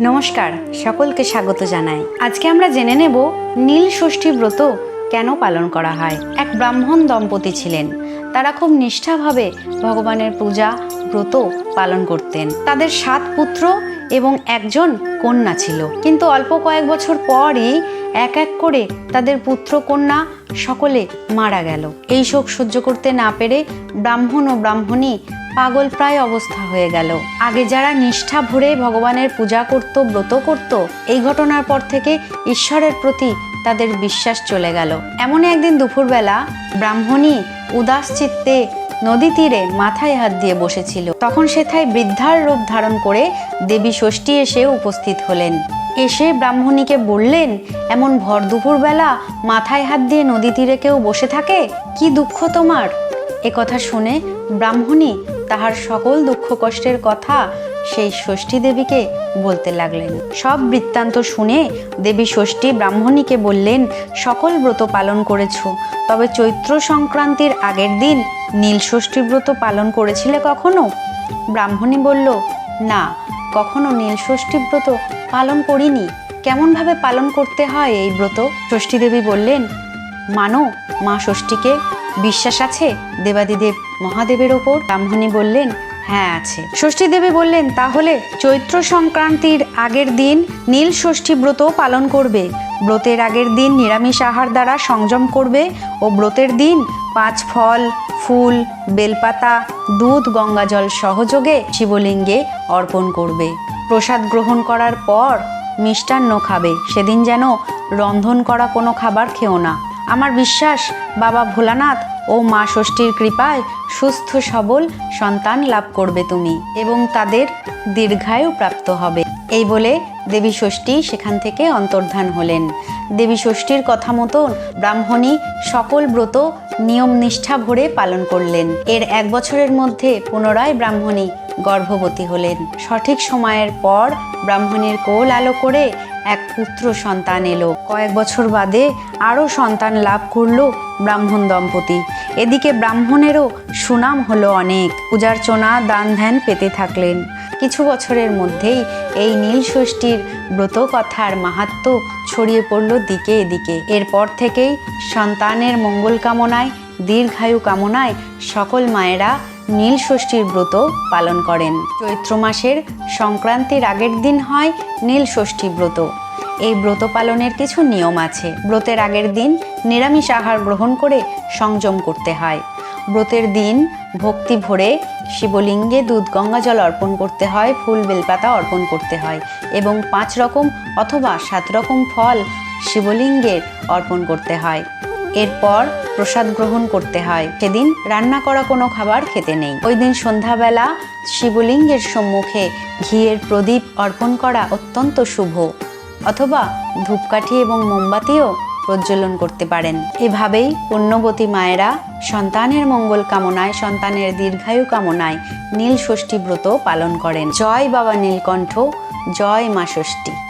নমস্কার, সকলকে স্বাগত জানাই। আজকে আমরা জেনে নেব নীল ষষ্ঠী ব্রত কেন পালন করা হয়। এক ব্রাহ্মণ দম্পতি ছিলেন। তারা খুব নিষ্ঠাভাবে ভগবানের পূজা, ব্রত পালন করতেন। তাদের সাত পুত্র এবং একজন কন্যা ছিল। কিন্তু অল্প কয়েক বছর পরই এক এক করে তাদের পুত্র কন্যা সকলে মারা গেল। এই শোক সহ্য করতে না পেরে ব্রাহ্মণ ও ব্রাহ্মণী পাগল প্রায় অবস্থা হয়ে গেল। আগে যারা নিষ্ঠা ভরে ভগবানের পূজা করত, ব্রত করত, এই ঘটনার পর থেকে ঈশ্বরের প্রতি তাদের বিশ্বাস চলে গেল। এমন একদিন দুপুরবেলা ব্রাহ্মণী উদাস চিত্তে নদী তীরে মাথায় হাত দিয়ে বসেছিল। তখন সেথায় বৃদ্ধার রূপ ধারণ করে দেবী ষষ্ঠী এসে উপস্থিত হলেন। এসে ব্রাহ্মণীকে বললেন, এমন ভর দুপুরবেলা মাথায় হাত দিয়ে নদী তীরে কেউ বসে থাকে? কি দুঃখ তোমার? এ কথা শুনে ব্রাহ্মণী তাহার সকল দুঃখ কষ্টের কথা সেই ষষ্ঠী দেবীকে বলতে লাগলেন। সব বৃত্তান্ত শুনে দেবী ষষ্ঠী ব্রাহ্মণীকে বললেন, সকল ব্রত পালন করেছ, তবে চৈত্র সংক্রান্তির আগের দিন নীল ষষ্ঠী ব্রত পালন করেছিলে কখনো? ব্রাহ্মণী বলল, না, কখনো নীল ষষ্ঠী ব্রত পালন করিনি। কেমনভাবে পালন করতে হয় এই ব্রত? ষষ্ঠী দেবী বললেন, মানো, মা ষষ্ঠীকে বিশ্বাস আছে দেবাদিদেব মহাদেবের ওপর ব্রাহ্মণী বললেন হ্যাঁ আছে। ষষ্ঠী দেবী বললেন, তাহলে চৈত্র সংক্রান্তির আগের দিন নীল ষষ্ঠী ব্রত পালন করবে। ব্রতের আগের দিন নিরামিষ আহার দ্বারা সংযম করবে ও ব্রতের দিন পাঁচ ফল, ফুল, বেলপাতা, দুধ, গঙ্গাজল সহযোগে শিবলিঙ্গে অর্পণ করবে। প্রসাদ গ্রহণ করার পর মিষ্টান্ন খাবে। সেদিন যেন রন্ধন করা কোনো খাবার খেও না। আমার বিশ্বাস, বাবা ভোলানাথ ও মা ষষ্ঠীর কৃপায় সুস্থ, সবল সন্তান লাভ করবে তুমি এবং তাদের দীর্ঘায়ু প্রাপ্ত হবে। এই বলে দেবী ষষ্ঠী সেখান থেকে অন্তর্ধান হলেন। দেবী ষষ্ঠীর কথা মতন ব্রাহ্মণী সকল ব্রত নিয়ম নিষ্ঠা ভরে পালন করলেন। এর এক বছরের মধ্যে পুনরায় ব্রাহ্মণী গর্ভবতী হলেন। সঠিক সময়ের পর ব্রাহ্মণীর কোল আলো করে এক পুত্র সন্তান এলো। কয়েক বছর বাদে আরও সন্তান লাভ করল ব্রাহ্মণ দম্পতি। এদিকে ব্রাহ্মণেরও সুনাম হলো অনেক। পূজার্চনা দান ধ্যান পেতে থাকলেন। কিছু বছরের মধ্যেই এই নীল ষষ্ঠীর ব্রত কথার মাহাত্ম ছড়িয়ে পড়ল দিকে এদিকে। এরপর থেকেই সন্তানের মঙ্গল কামনায়, দীর্ঘায়ু কামনায় সকল মায়েরা নীল ষষ্ঠীর ব্রত পালন করেন। চৈত্র মাসের সংক্রান্তির আগের দিন হয় নীল ষষ্ঠী ব্রত। এই ব্রত পালনের কিছু নিয়ম আছে। ব্রতের আগের দিন নিরামিষ আহার গ্রহণ করে সংযম করতে হয়। ব্রতের দিন ভক্তি ভরে শিবলিঙ্গে দুধ গঙ্গা জল অর্পণ করতে হয়, ফুল বেলপাতা অর্পণ করতে হয় এবং পাঁচ রকম অথবা সাত রকম ফল শিবলিঙ্গের অর্পণ করতে হয়। এরপর প্রসাদ গ্রহণ করতে হয়। সেদিন রান্না করা কোনো খাবার খেতে নেই। ওই দিন সন্ধ্যাবেলা শিবলিঙ্গের সম্মুখে ঘিয়ের প্রদীপ অর্পণ করা অত্যন্ত শুভ। অথবা ধূপকাঠি এবং মোমবাতিও প্রজ্বলন করতে পারেন। এভাবেই পুণ্যবতী মায়েরা সন্তানের মঙ্গল কামনায়, সন্তানের দীর্ঘায়ু কামনায় নীল ষষ্ঠী ব্রত পালন করেন। জয় বাবা নীলকণ্ঠ, জয় মা ষষ্ঠী।